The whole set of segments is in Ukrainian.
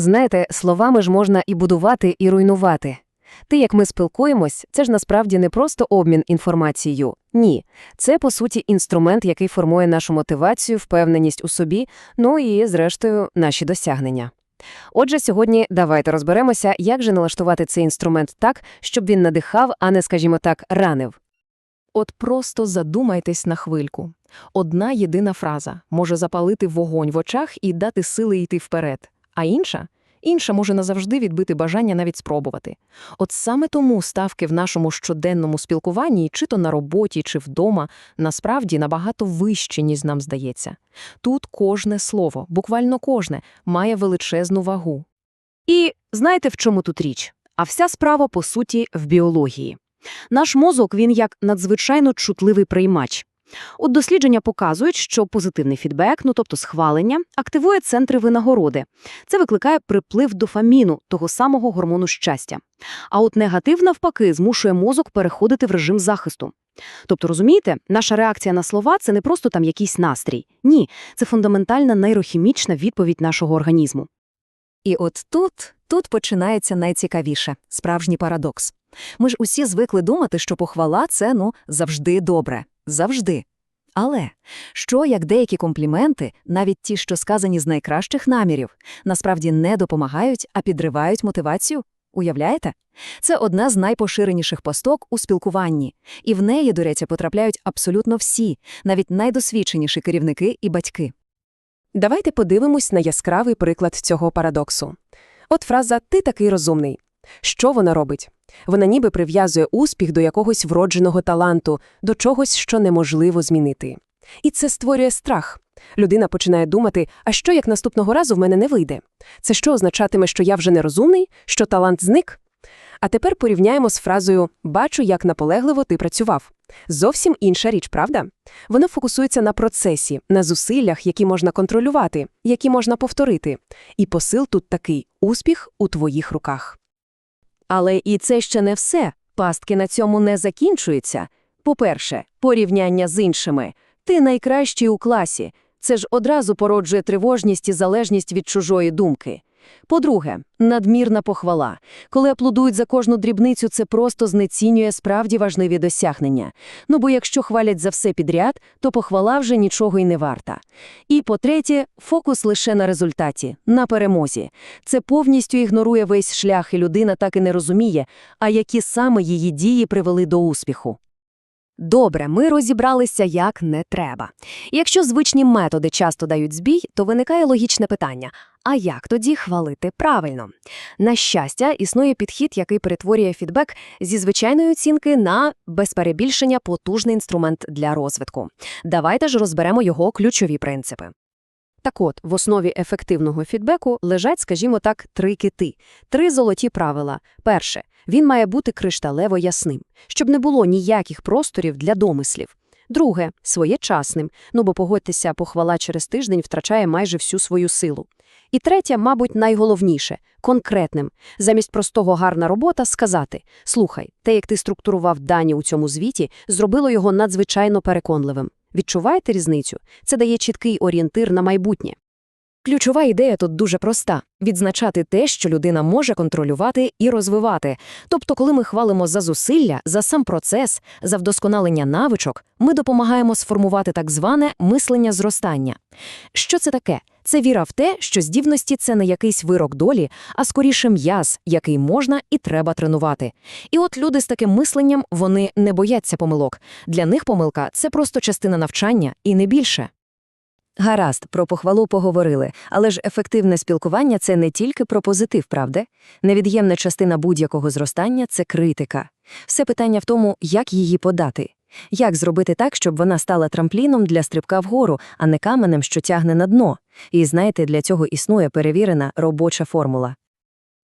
Знаєте, словами ж можна і будувати, і руйнувати. Те, як ми спілкуємось, це ж насправді не просто обмін інформацією. Ні, це, по суті, інструмент, який формує нашу мотивацію, впевненість у собі, ну і, зрештою, наші досягнення. Отже, сьогодні давайте розберемося, як же налаштувати цей інструмент так, щоб він надихав, а не, скажімо так, ранив. От просто задумайтесь на хвильку. Одна єдина фраза може запалити вогонь в очах і дати сили йти вперед, а інша інша може назавжди відбити бажання навіть спробувати. От саме тому ставки в нашому щоденному спілкуванні, чи то на роботі, чи вдома, насправді набагато вищі, ніж нам здається. Тут кожне слово, буквально кожне, має величезну вагу. І знаєте, в чому тут річ? А вся справа, по суті, в біології. Наш мозок, він як надзвичайно чутливий приймач. От дослідження показують, що позитивний фідбек, ну тобто схвалення, активує центри винагороди. Це викликає приплив дофаміну, того самого гормону щастя. А от негатив, навпаки, змушує мозок переходити в режим захисту. Тобто, розумієте, наша реакція на слова – це не просто там якийсь настрій. Ні, це фундаментальна нейрохімічна відповідь нашого організму. І от тут, тут починається найцікавіше – справжній парадокс. Ми ж усі звикли думати, що похвала – це, ну, завжди добре. Завжди. Але що, як деякі компліменти, навіть ті, що сказані з найкращих намірів, насправді не допомагають, а підривають мотивацію? Уявляєте? Це одна з найпоширеніших посток у спілкуванні, і в неї, до речі, потрапляють абсолютно всі, навіть найдосвідченіші керівники і батьки. Давайте подивимось на яскравий приклад цього парадоксу. От фраза «ти такий розумний». Що вона робить? Вона ніби прив'язує успіх до якогось вродженого таланту, до чогось, що неможливо змінити. І це створює страх. Людина починає думати, а що як наступного разу в мене не вийде? Це що означатиме, що я вже не розумний, що талант зник? А тепер порівняємо з фразою «бачу, як наполегливо ти працював». Зовсім інша річ, правда? Вона фокусується на процесі, на зусиллях, які можна контролювати, які можна повторити. І посил тут такий – успіх у твоїх руках. Але і це ще не все. Пастки на цьому не закінчуються. По-перше, порівняння з іншими. Ти найкращий у класі. Це ж одразу породжує тривожність і залежність від чужої думки. По-друге, надмірна похвала. Коли аплодують за кожну дрібницю, це просто знецінює справді важливі досягнення. Ну бо якщо хвалять за все підряд, то похвала вже нічого й не варта. І по-третє, фокус лише на результаті, на перемозі. Це повністю ігнорує весь шлях, і людина так і не розуміє, а які саме її дії привели до успіху. Добре, ми розібралися як не треба. Якщо звичні методи часто дають збій, то виникає логічне питання – а як тоді хвалити правильно? На щастя, існує підхід, який перетворює фідбек зі звичайної оцінки на, без перебільшення, потужний інструмент для розвитку. Давайте ж розберемо його ключові принципи. Так от, в основі ефективного фідбеку лежать, скажімо так, три кити, три золоті правила. Перше – він має бути кришталево ясним, щоб не було ніяких просторів для домислів. Друге – своєчасним, ну бо погодьтеся, похвала через тиждень втрачає майже всю свою силу. І третє, мабуть, найголовніше – конкретним. Замість простого «гарна робота» сказати «Слухай, те, як ти структурував дані у цьому звіті, зробило його надзвичайно переконливим». Відчуваєте різницю? Це дає чіткий орієнтир на майбутнє. Ключова ідея тут дуже проста – відзначати те, що людина може контролювати і розвивати. Тобто, коли ми хвалимо за зусилля, за сам процес, за вдосконалення навичок, ми допомагаємо сформувати так зване мислення зростання. Що це таке? Це віра в те, що здібності – це не якийсь вирок долі, а скоріше м'яз, який можна і треба тренувати. І от люди з таким мисленням, вони не бояться помилок. Для них помилка – це просто частина навчання і не більше. Гаразд, про похвалу поговорили, але ж ефективне спілкування – це не тільки про позитив, правда? Невід'ємна частина будь-якого зростання – це критика. Все питання в тому, як її подати. Як зробити так, щоб вона стала трампліном для стрибка вгору, а не каменем, що тягне на дно? І знаєте, для цього існує перевірена робоча формула.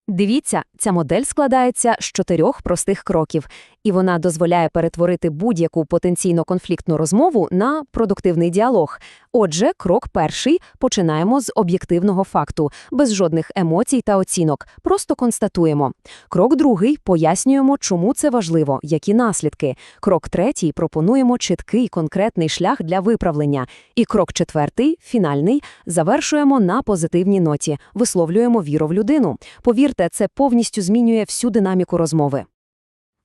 Дивіться, ця модель складається з чотирьох простих кроків. І вона дозволяє перетворити будь-яку потенційно конфліктну розмову на продуктивний діалог. Отже, крок перший починаємо з об'єктивного факту, без жодних емоцій та оцінок, просто констатуємо. Крок другий пояснюємо, чому це важливо, які наслідки. Крок третій пропонуємо чіткий конкретний шлях для виправлення. І крок четвертий, фінальний, завершуємо на позитивній ноті, висловлюємо віру в людину. Повірте, це повністю змінює всю динаміку розмови.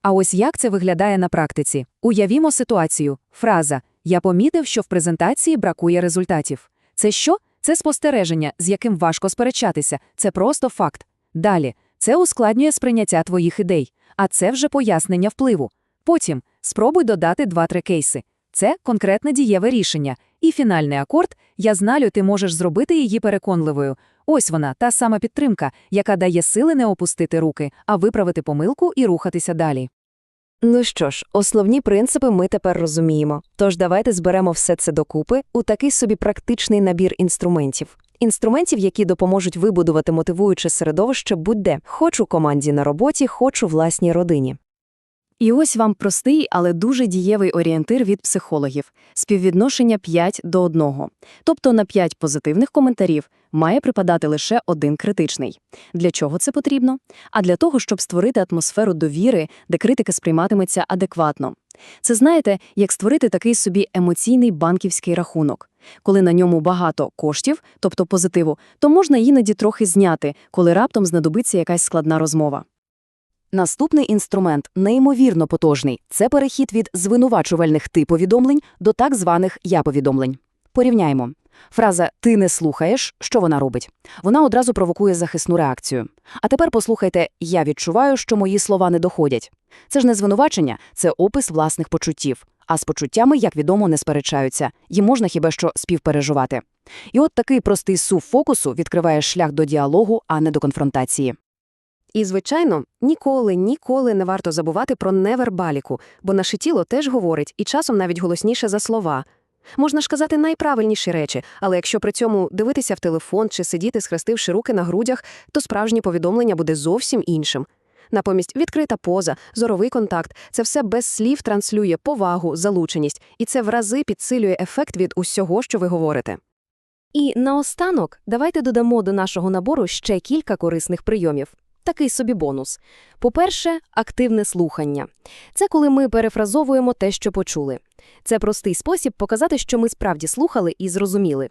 А ось як це виглядає на практиці? Уявімо ситуацію. Фраза «Я помітив, що в презентації бракує результатів». Це що? Це спостереження, з яким важко сперечатися. Це просто факт. Далі. Це ускладнює сприйняття твоїх ідей. А це вже пояснення впливу. Потім спробуй додати 2-3 кейси. Це конкретне дієве рішення. І фінальний акорд «Я знаю, ти можеш зробити її переконливою». Ось вона, та сама підтримка, яка дає сили не опустити руки, а виправити помилку і рухатися далі. Ну що ж, основні принципи ми тепер розуміємо. Тож давайте зберемо все це докупи у такий собі практичний набір інструментів. Інструментів, які допоможуть вибудувати мотивуюче середовище будь-де, хоч у команді на роботі, хоч у власній родині. І ось вам простий, але дуже дієвий орієнтир від психологів – співвідношення 5 до 1. Тобто на 5 позитивних коментарів має припадати лише один критичний. Для чого це потрібно? А для того, щоб створити атмосферу довіри, де критика сприйматиметься адекватно. Це знаєте, як створити такий собі емоційний банківський рахунок. Коли на ньому багато коштів, тобто позитиву, то можна іноді трохи зняти, коли раптом знадобиться якась складна розмова. Наступний інструмент неймовірно потужний – це перехід від звинувачувальних «ти-повідомлень» до так званих «я-повідомлень». Порівняємо. Фраза «ти не слухаєш» – що вона робить? Вона одразу провокує захисну реакцію. А тепер послухайте «я відчуваю, що мої слова не доходять». Це ж не звинувачення, це опис власних почуттів. А з почуттями, як відомо, не сперечаються. Їм можна хіба що співпереживати. І от такий простий сув фокусу відкриває шлях до діалогу, а не до конфронтації. І, звичайно, ніколи, ніколи не варто забувати про невербаліку, бо наше тіло теж говорить, і часом навіть голосніше за слова. Можна ж казати найправильніші речі, але якщо при цьому дивитися в телефон чи сидіти, схрестивши руки на грудях, то справжнє повідомлення буде зовсім іншим. Натомість відкрита поза, зоровий контакт – це все без слів транслює повагу, залученість, і це в рази підсилює ефект від усього, що ви говорите. І наостанок давайте додамо до нашого набору ще кілька корисних прийомів. Такий собі бонус. По-перше, активне слухання. Це коли ми перефразовуємо те, що почули. Це простий спосіб показати, що ми справді слухали і зрозуміли.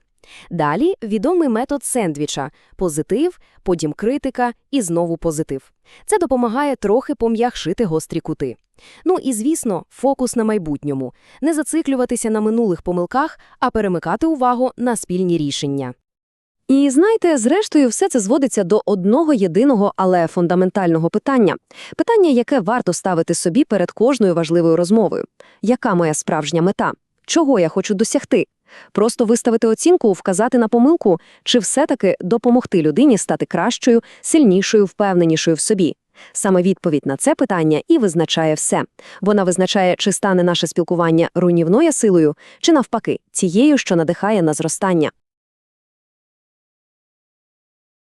Далі відомий метод сендвіча – позитив, потім критика і знову позитив. Це допомагає трохи пом'якшити гострі кути. Ну і, звісно, фокус на майбутньому. Не зациклюватися на минулих помилках, а перемикати увагу на спільні рішення. І знаєте, зрештою, все це зводиться до одного єдиного, але фундаментального питання. Питання, яке варто ставити собі перед кожною важливою розмовою. Яка моя справжня мета? Чого я хочу досягти? Просто виставити оцінку, вказати на помилку, чи все-таки допомогти людині стати кращою, сильнішою, впевненішою в собі? Саме відповідь на це питання і визначає все. Вона визначає, чи стане наше спілкування руйнівною силою, чи навпаки, тією, що надихає на зростання.